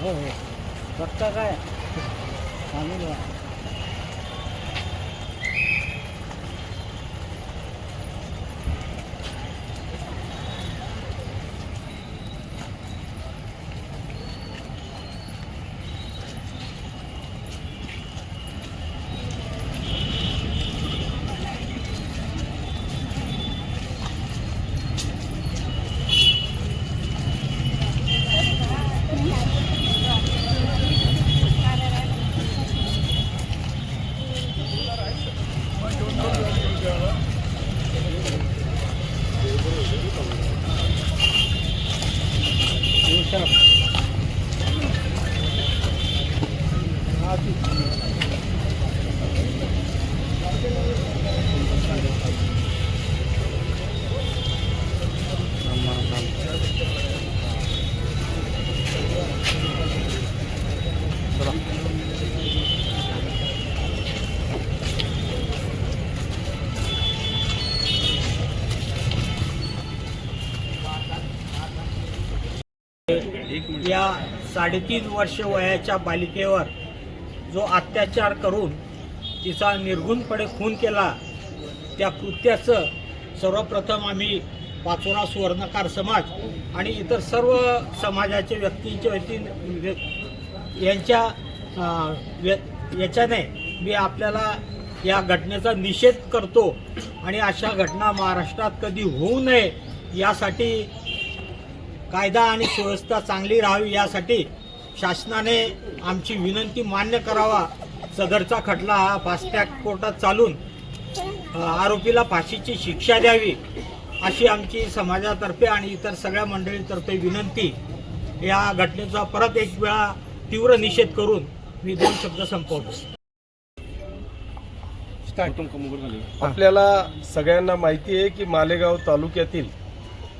हो हो. बघता काय? चांगलं आहे. या साडेतीन वर्ष वयाच्या बालिकेवर जो अत्याचार करून तिचा निर्गुणपणे खून केला त्या कृत्याचं सर्वप्रथम आम्ही पाचोरा सुवर्णकार समाज आणि इतर सर्व समाजाचे व्यक्तींच्या वतीने यांच्या व्य- याच्याने मी आपल्याला या घटनेचा निषेध करतो आणि अशा घटना महाराष्ट्रात कधी होऊ नये यासाठी कायदा आणि सुव्यवस्था चांगली राहावी यासाठी शासनाने आमची विनंती मान्य करावा. सदरचा खटला हा फास्टॅग कोर्टात चालून आरोपीला फाशीची शिक्षा द्यावी अशी आमची समाजातर्फे आणि इतर सगळ्या मंडळीतर्फे विनंती. या घटनेचा परत एक वेळा तीव्र निषेध करून मी दोन शब्द संपवतो. आपल्याला सगळ्यांना माहिती आहे की मालेगाव तालुक्यातील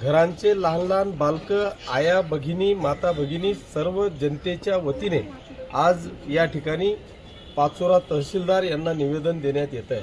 घरांचे लहान लहान बालकं आया भगिनी माता भगिनी सर्व जनतेच्या वतीने आज या ठिकाणी पाचोरा तहसीलदार यांना निवेदन देण्यात येत आहे.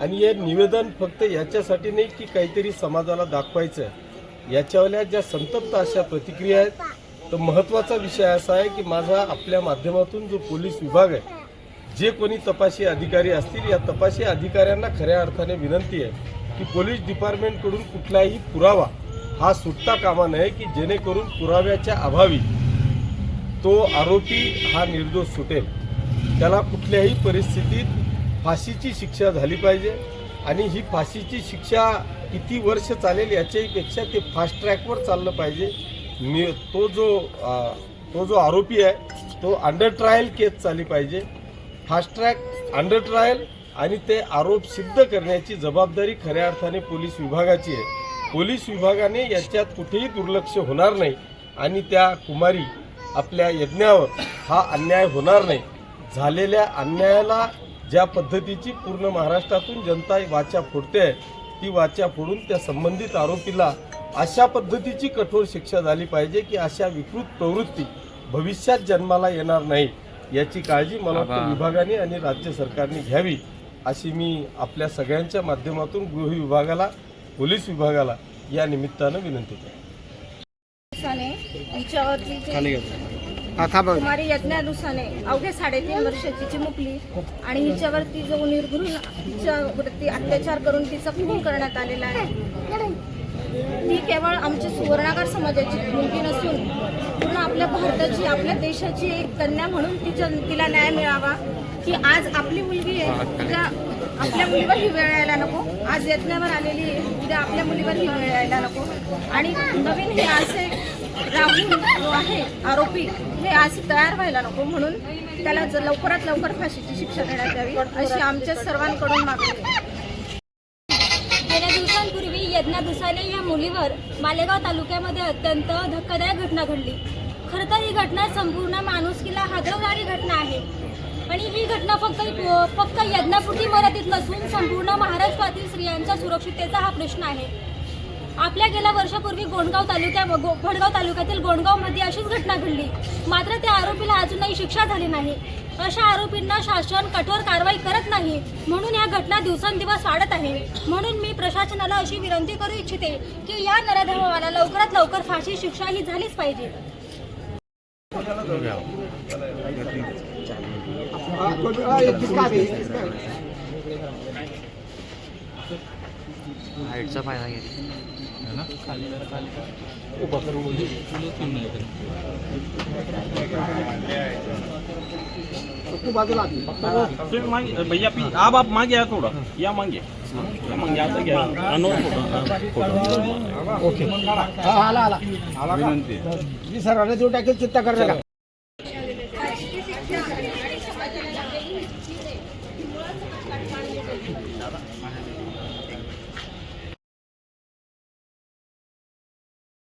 आणि हे निवेदन फक्त याच्यासाठी नाही की काहीतरी समाजाला दाखवायचं आहे. याच्यावाल्या ज्या संतप्त अशा प्रतिक्रिया आहेत तर महत्त्वाचा विषय असा आहे की माझा आपल्या माध्यमातून जो पोलीस विभाग आहे जे कोणी तपासी अधिकारी असतील या तपासी अधिकाऱ्यांना खऱ्या अर्थाने विनंती आहे की पोलीस डिपार्टमेंटकडून कुठलाही पुरावा हा सुटता कामा नये की जेणेकरून पुराव्याच्या अभावी तो आरोपी हा निर्दोष सुटेल. त्याला कुठल्याही परिस्थितीत फाशीची शिक्षा झाली पाहिजे आणि ही फाशीची शिक्षा किती वर्ष चालेल याच्यापेक्षा ते फास्ट ट्रॅकवर चाललं पाहिजे. नि तो जो तो जो आरोपी आहे तो अंडर ट्रायल केस चालली पाहिजे. फास्ट ट्रॅक अंडर ट्रायल आणि ते आरोप सिद्ध करण्याची जबाबदारी खऱ्या अर्थाने पोलीस विभागाची आहे. पोलीस विभागाने याच्यात कुठेही दुर्लक्ष होणार नाही आणि त्या कुमारी आपल्या यज्ञावर हा अन्याय होणार नाही. झालेल्या अन्यायाला ज्या पद्धतीची पूर्ण महाराष्ट्रातून जनता वाचा फोडते आहे ती वाचा फोडून त्या संबंधित आरोपीला अशा पद्धतीची कठोर शिक्षा झाली पाहिजे की अशा विकृत प्रवृत्ती भविष्यात जन्माला येणार नाही. याची काळजी मला वाटतं विभागाने आणि राज्य सरकारने घ्यावी अशी मी आपल्या सगळ्यांच्या माध्यमातून गृह विभागाला पोलीस विभागाला या निमित्तानं विनंती करतो दिवसाने हिच्यावरती जे कुमारी यज्ञा दिवसाने अवघ्या साडेतीन वर्षाची चिमुकली आणि हिच्यावरती जो निर्घृण हिच्यावरती अत्याचार करून तिचा खून करण्यात आलेला आहे ती केवळ आमची सुवर्णाकार समाजाची मुलगी नसून पूर्ण आपल्या भारताची आपल्या देशाची एक कन्या म्हणून तिच्या तिला न्याय मिळावा की आज आपली मुलगी आहे उद्या आपल्या मुलीवर ही वेळ यायला नको. आज यज्ञावर आलेली आहे. उद्या आपल्या मुलीवर ही वेळ यायला नको. आणि नवीन हे असे राहुल जो आहे आरोपी हे आज तयार व्हायला नको म्हणून त्याला लवकरात लवकर फाशीची शिक्षा देण्यात यावी अशी आमच्या सर्वांकडून मागणी आहे. गेल्या दिवसांपूर्वी यज्ञा दुसाने या मुलीवर मालेगाव तालुक्यामध्ये अत्यंत धक्कादायक घटना घडली. खरं तर ही घटना संपूर्ण माणुसकीला हादरवणारी घटना आहे. आणि ही घटना फक्त फक्त यज्ञापुरती मर्यादित नसून संपूर्ण महाराष्ट्रातील स्त्रियांच्या सुरक्षिततेचा हा प्रश्न आहे. आपल्या गेल्या वर्षापूर्वी गोंडगाव तालुक्या भडगाव तालुक्यातील गोंडगावमध्ये अशीच घटना घडली. मात्र त्या आरोपीला अजूनही शिक्षा झाली नाही. अशा आरोपींना शासन कठोर कारवाई करत नाही म्हणून ह्या घटना दिवसेंदिवस वाढत आहे. म्हणून मी प्रशासनाला अशी विनंती करू इच्छिते की या नराधमाला लवकरात लवकर फाशी शिक्षा ही झालीच पाहिजे. हाईटचा फायदा घे तुम्ही मागे भैया आप आप मागे या थोडं या मागे या मागे आता घ्या ओके आला आला विनंती सर्वांना देऊ टाकेल चित्ता करणार